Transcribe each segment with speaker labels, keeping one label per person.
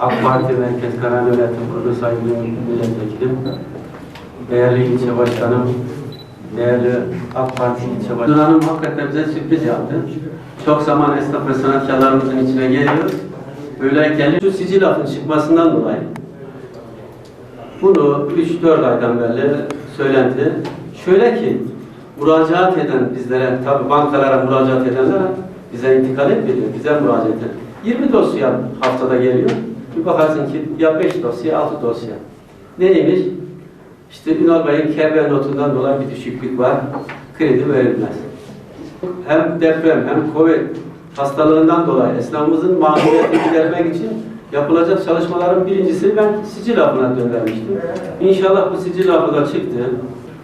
Speaker 1: AK Parti Merkez Karar Yönetim Kurulu Sayın Milletvekilim, değerli ilçe başkanım, değerli AK Parti ilçe başkanım. Hanım hakikaten bize sürpriz yaptı. Çok zaman esnaf ve sanatkarlarımızın içine geliyor. Böyle gelip şu sicil lafın çıkmasından dolayı bunu 3-4 aydan beri söylendi. Şöyle ki, müracaat eden bizlere, tabi bankalara müracaat edenler bize intikal etmiyor, bize müracaat eden. 20 dosya haftada geliyor. Bir bakarsın ki ya 5 dosya, 6 dosya. Neymiş? İşte Ünal Bey'in KB notundan dolayı bir düşüklük var. Kredi verilmez. Hem deprem hem Covid hastalığından dolayı esnafımızın mağduriyetini gidermek için yapılacak çalışmaların birincisi ben sicil afına göndermiştim. İnşallah bu sicil afı da çıktı.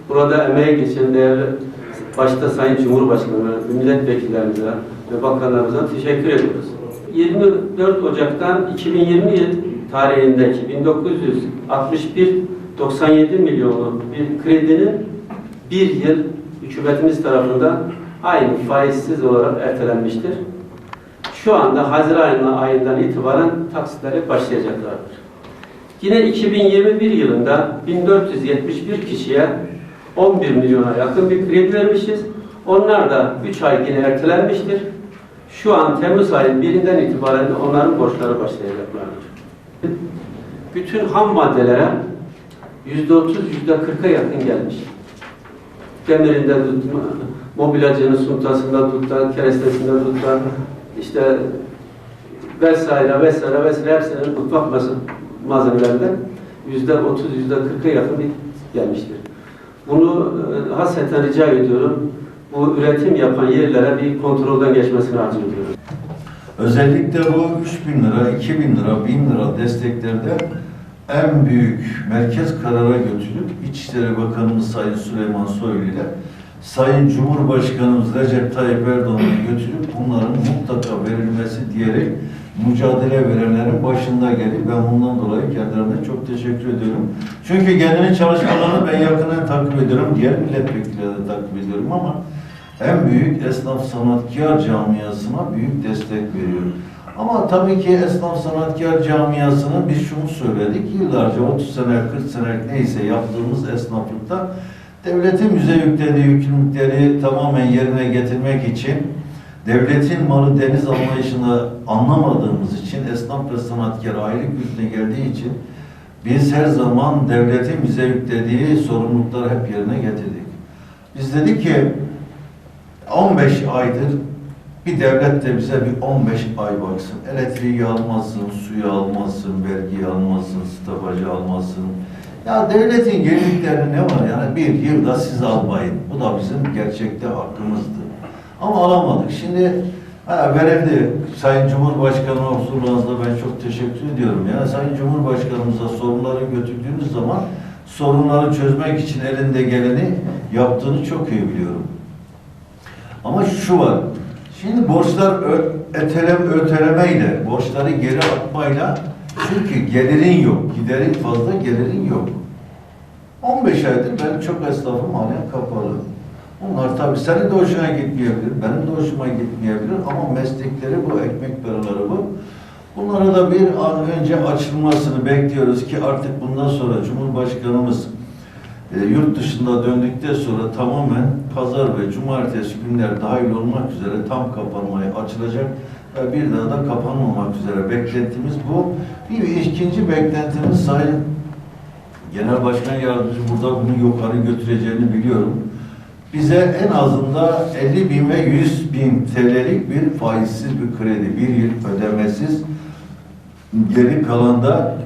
Speaker 1: Burada emeği geçen değerli başta Sayın Cumhurbaşkanı, milletvekillerimize ve bakanlarımıza teşekkür ediyoruz. 24 Ocak'tan 2020 yıl tarihindeki 1961 97 milyonluk bir kredinin bir yıl hükümetimiz tarafından aynı faizsiz olarak ertelenmiştir. Şu anda Haziran ayından itibaren taksitleri başlayacaklardır. Yine 2021 yılında 1471 kişiye 11 milyona yakın bir kredi vermişiz. Onlar da 3 ay yine ertelenmiştir. Şu an Temmuz ayının birinden itibaren de onların borçları başlayacaklardır. Bütün ham maddelere yüzde otuz, yüzde kırka yakın gelmiş. Demirinde tutma, mobilyacının suntasında tuttan, kerestesinde tuttan, işte vesaire vesaire vesaire hepsinin mutfak malzemelerinden yüzde otuz, yüzde kırka yakın bir gelmiştir. Bunu e, hasreten rica ediyorum. Bu üretim yapan yerlere bir kontrolden geçmesini arzu ediyorum.
Speaker 2: Özellikle bu 3000 lira, 2000 lira, 1000 lira desteklerde en büyük merkez karara götürüp İçişleri Bakanımız Sayın Süleyman Soylu ile Sayın Cumhurbaşkanımız Recep Tayyip Erdoğan'a götürüp bunların mutlaka verilmesi diyerek mücadele verenlerin başında gelip ben bundan dolayı kendilerine çok teşekkür ediyorum. Çünkü kendinin çalışmalarını ben yakından takip ediyorum. Diğer milletvekilleri de takip ediyorum ama en büyük esnaf sanatkar camiasına büyük destek veriyor. Ama tabii ki esnaf sanatkar camiasına biz şunu söyledik. Yıllarca 30 sene, 40 sene neyse yaptığımız esnaflıkta devletin bize yüklediği yükümlülükleri tamamen yerine getirmek için devletin malı deniz anlayışını anlamadığımız için esnaf ve sanatkar ayrı güçüne geldiği için biz her zaman devletin bize yüklediği sorumlulukları hep yerine getirdik. Biz dedik ki 15 aydır bir devlet de bize bir 15 ay baksın. Elektriği almasın, suyu almasın, vergi almasın, stopajı almasın. Ya devletin gelinlikleri ne var yani bir yılda siz almayın. Bu da bizim gerçekte hakkımızdı. Ama alamadık. Şimdi ha, verildi. Sayın Cumhurbaşkanı huzurlarınızda ben çok teşekkür ediyorum. Yani Sayın Cumhurbaşkanımıza sorunları götürdüğünüz zaman sorunları çözmek için elinde geleni yaptığını çok iyi biliyorum. Ama şu var. Şimdi borçlar ötelem ötelemeyle, borçları geri atmayla çünkü gelirin yok. Giderin fazla, gelirin yok. 15 aydır ben çok esnafım halen kapalı. Bunlar tabii senin de hoşuna gitmeyebilir, benim de hoşuma gitmeyebilir ama meslekleri bu, ekmek paraları bu. Bunlara da bir an önce açılmasını bekliyoruz ki artık bundan sonra Cumhurbaşkanımız e, yurt dışında döndükten sonra tamamen pazar ve cumartesi günler dahil olmak üzere tam kapanmaya açılacak ve bir daha da kapanmamak üzere beklentimiz bu. Bir ikinci beklentimiz Sayın Genel Başkan Yardımcısı burada bunu yukarı götüreceğini biliyorum. Bize en azından 50 bin ve 100 bin TL'lik bir faizsiz bir kredi, bir yıl ödemesiz, geri kalanda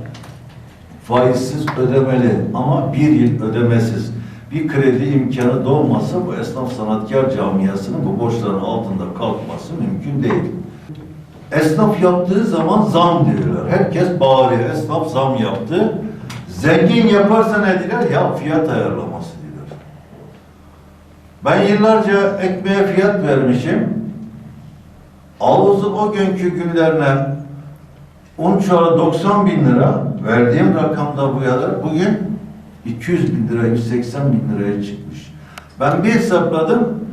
Speaker 2: faizsiz ödemeli ama bir yıl ödemesiz bir kredi imkanı doğmasa bu esnaf sanatkar camiasının bu borçların altında kalkması mümkün değil. Esnaf yaptığı zaman zam diyorlar. Herkes bağırıyor. Esnaf zam yaptı. Zengin yaparsa ne diyorlar? Ya fiyat ayarlaması. Ben yıllarca ekmeğe fiyat vermişim. Ağızın o günkü günlerine un çuvalı 90 bin lira verdiğim rakamda bu yana bugün 200 bin lira, 180 bin liraya çıkmış. Ben bir hesapladım,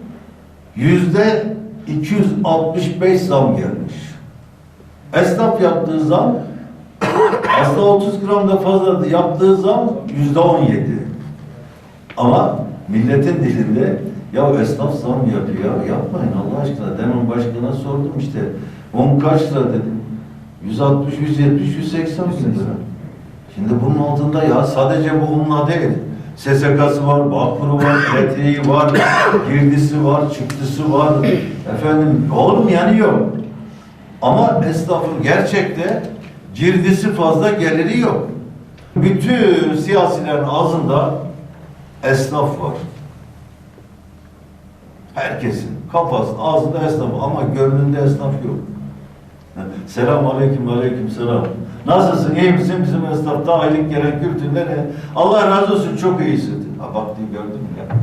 Speaker 2: yüzde 265 zam gelmiş. Esnaf yaptığı zam Aslında 30 gram da fazla yaptığı zaman yüzde 17. Ama milletin dilinde ya esnaf zam yapıyor ya yapmayın Allah aşkına. Demin başkana sordum işte. Un kaç lira dedim. 160, 170, 180 bin lira. Şimdi bunun altında ya sadece bu unla değil. SSK'sı var, Bağkur'u var, elektriği var, girdisi var, çıktısı var. Efendim yani yok. Ama esnafın gerçekte girdisi fazla geliri yok. Bütün siyasilerin ağzında esnaf var. Herkesin kafası, ağzında esnaf ama gönlünde esnaf yok. Selam aleyküm aleyküm selam. Nasılsın iyi misin bizim esnafta aylık gelen kültürde ne? Allah razı olsun çok iyisin. Ha bak diye gördün mü ya?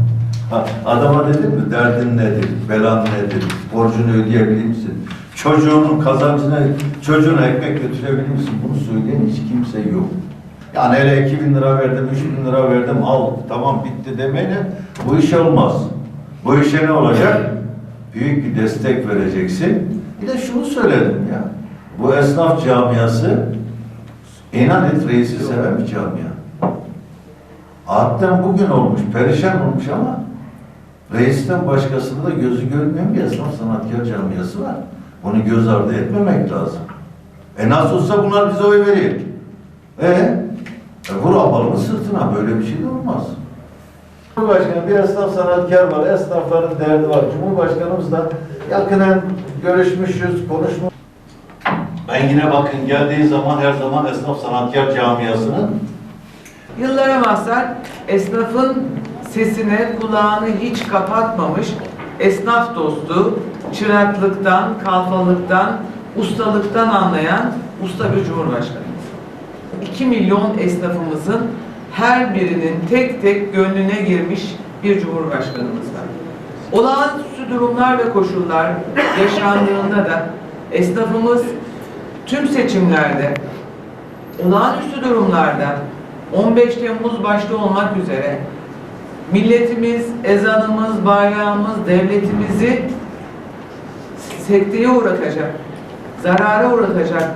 Speaker 2: Ha, adama dedim mi derdin nedir, belan nedir, borcunu ödeyebilir misin? Çocuğunun kazancına, çocuğuna ekmek götürebilir misin? Bunu söyleyen hiç kimse yok. Yani hele 2000 lira verdim, 3000 lira verdim, al tamam bitti demeyle bu iş olmaz. Bu işe ne olacak? Büyük bir destek vereceksin. Bir de şunu söyledim ya. Bu esnaf camiası inan et reisi seven bir camia. Adden bugün olmuş, perişan olmuş ama reisten başkasında da gözü görmeyen bir esnaf sanatkar camiası var. Bunu göz ardı etmemek lazım. E nasıl olsa bunlar bize oy veriyor. E, e vur abalını sırtına böyle bir şey de olmaz. Cumhurbaşkanı bir esnaf sanatkar var, esnafların derdi var. Cumhurbaşkanımızla yakinen görüşmüşüz, konuşmuşuz. Ben yine bakın geldiği zaman her zaman esnaf sanatkar camiasının
Speaker 3: Yıllara mahzar esnafın sesine kulağını hiç kapatmamış esnaf dostu, çıraklıktan, kalfalıktan, ustalıktan anlayan usta bir cumhurbaşkanımız. 2 milyon esnafımızın her birinin tek tek gönlüne girmiş bir cumhurbaşkanımız var. Olağanüstü durumlar ve koşullar yaşandığında da esnafımız tüm seçimlerde olağanüstü durumlarda 15 Temmuz başta olmak üzere milletimiz, ezanımız, bayrağımız, devletimizi sekteye uğratacak, zarara uğratacak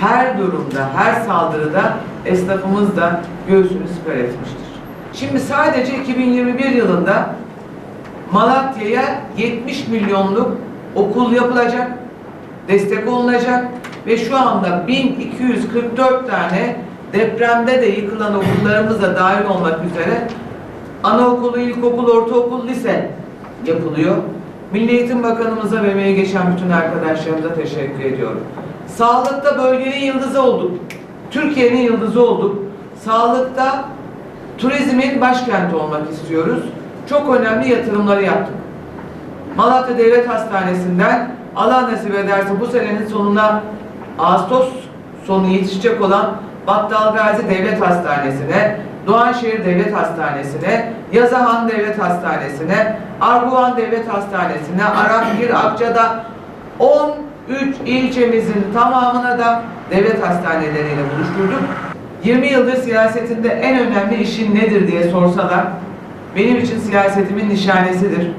Speaker 3: her durumda, her saldırıda esnafımız da göğsünü siper etmiştir. Şimdi sadece 2021 yılında Malatya'ya 70 milyonluk okul yapılacak, destek olunacak ve şu anda 1244 tane depremde de yıkılan okullarımız da dahil olmak üzere anaokulu, ilkokul, ortaokul, lise yapılıyor. Milli Eğitim Bakanımıza ve emeği geçen bütün arkadaşlarımıza teşekkür ediyorum. Sağlıkta bölgenin yıldızı olduk. Türkiye'nin yıldızı olduk. Sağlıkta turizmin başkenti olmak istiyoruz. Çok önemli yatırımları yaptık. Malatya Devlet Hastanesi'nden Allah nasip ederse bu senenin sonunda Ağustos sonu yetişecek olan Battal Gazi Devlet Hastanesi'ne, Doğanşehir Devlet Hastanesi'ne, Yazahan Devlet Hastanesi'ne, Arguvan Devlet Hastanesi'ne, Arapgir, Akça'da 13 ilçemizin tamamına da devlet hastaneleriyle buluşturduk. 20 yıldır siyasetinde en önemli işin nedir diye sorsalar, benim için siyasetimin nişanesidir.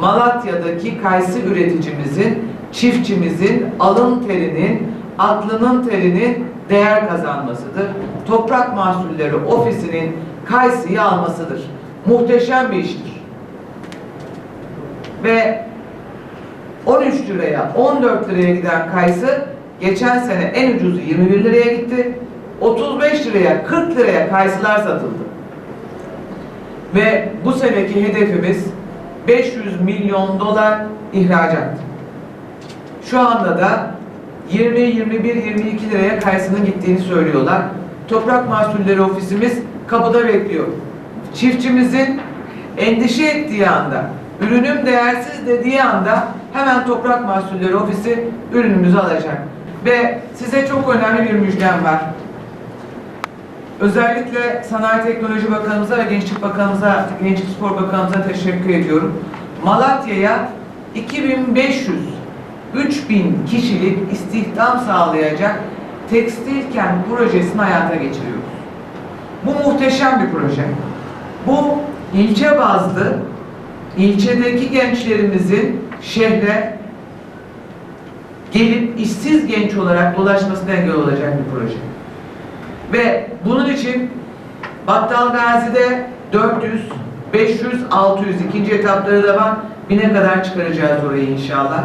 Speaker 3: Malatya'daki kayısı üreticimizin, çiftçimizin alın terinin, aklının terinin değer kazanmasıdır. Toprak Mahsulleri Ofisi'nin kayısıyı almasıdır. Muhteşem bir iştir. Ve 13 liraya, 14 liraya giden kayısı geçen sene en ucuzu 21 liraya gitti. 35 liraya, 40 liraya kayısılar satıldı. Ve bu seneki hedefimiz 500 milyon dolar ihracat. Şu anda da 20, 21, 22 liraya kayısının gittiğini söylüyorlar. Toprak Mahsulleri Ofisimiz kapıda bekliyor. Çiftçimizin endişe ettiği anda, ürünüm değersiz dediği anda hemen Toprak Mahsulleri Ofisi ürünümüzü alacak. Ve size çok önemli bir müjdem var. Özellikle Sanayi Teknoloji Bakanımıza ve Gençlik Bakanımıza, Gençlik Spor Bakanımıza teşekkür ediyorum. Malatya'ya 2500 3000 kişilik istihdam sağlayacak tekstil kent projesini hayata geçiriyoruz. Bu muhteşem bir proje. Bu ilçe bazlı ilçedeki gençlerimizin şehre gelip işsiz genç olarak dolaşmasına engel olacak bir proje. Ve bunun için Battal Gazi'de 400, 500, 600 ikinci etapları da var. Bine kadar çıkaracağız orayı inşallah.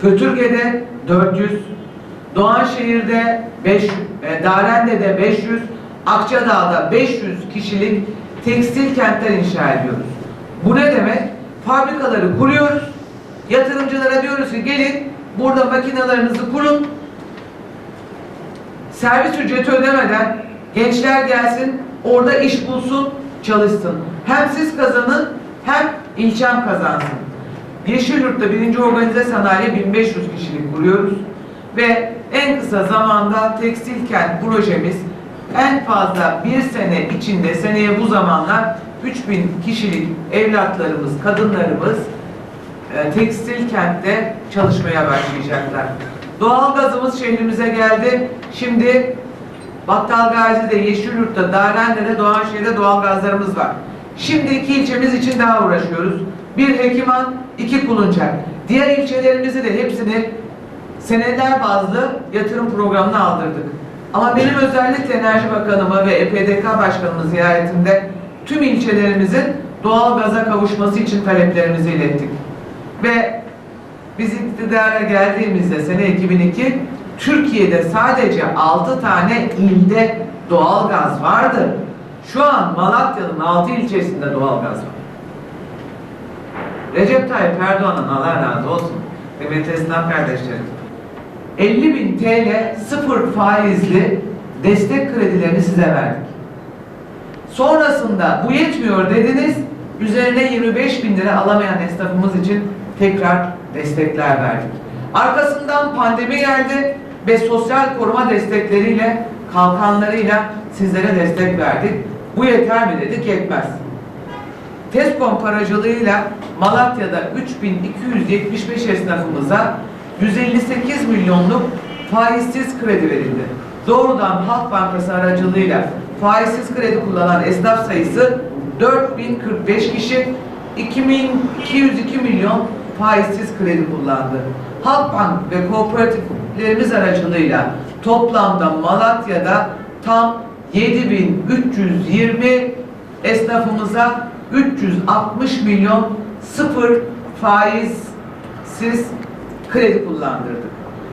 Speaker 3: Pötürge'de 400, Doğanşehir'de 500, e, Darende'de 500, Akçadağ'da 500 kişilik tekstil kentler inşa ediyoruz. Bu ne demek? Fabrikaları kuruyoruz. Yatırımcılara diyoruz ki gelin burada makinalarınızı kurun. Servis ücreti ödemeden gençler gelsin, orada iş bulsun, çalışsın. Hem siz kazanın hem ilçem kazansın. Yeşilyurt'ta birinci organize sanayi 1500 kişilik kuruyoruz ve en kısa zamanda tekstil kent projemiz en fazla bir sene içinde seneye bu zamanlar 3000 kişilik evlatlarımız, kadınlarımız e, tekstil kentte çalışmaya başlayacaklar. Doğalgazımız şehrimize geldi. Şimdi Battal Gazi'de, Yeşilyurt'ta, Darende'de, Doğanşehir'de doğalgazlarımız var. Şimdi iki ilçemiz için daha uğraşıyoruz. Bir Hekiman, iki Kuluncak. Diğer ilçelerimizi de hepsini seneler bazlı yatırım programına aldırdık. Ama benim özellikle Enerji Bakanıma ve EPDK Başkanımız ziyaretinde tüm ilçelerimizin doğalgaza kavuşması için taleplerimizi ilettik. Ve biz iktidara geldiğimizde sene 2002 Türkiye'de sadece 6 tane ilde doğalgaz vardı. Şu an Malatya'nın 6 ilçesinde doğalgaz var. Recep Tayyip Erdoğan'ın Allah razı olsun. Kıymetli esnaf kardeşlerim. 50 bin TL sıfır faizli destek kredilerini size verdik. Sonrasında bu yetmiyor dediniz, üzerine 25 bin lira alamayan esnafımız için tekrar destekler verdik. Arkasından pandemi geldi ve sosyal koruma destekleriyle, kalkanlarıyla sizlere destek verdik. Bu yeter mi dedik, yetmez. TESCOM aracılığıyla Malatya'da 3275 esnafımıza 158 milyonluk faizsiz kredi verildi. Doğrudan Halk Bankası aracılığıyla faizsiz kredi kullanan esnaf sayısı 4045 kişi, 2202 milyon faizsiz kredi kullandı. Halkbank ve kooperatiflerimiz aracılığıyla toplamda Malatya'da tam 7320 esnafımıza 360 milyon sıfır faizsiz kredi kullandırdık.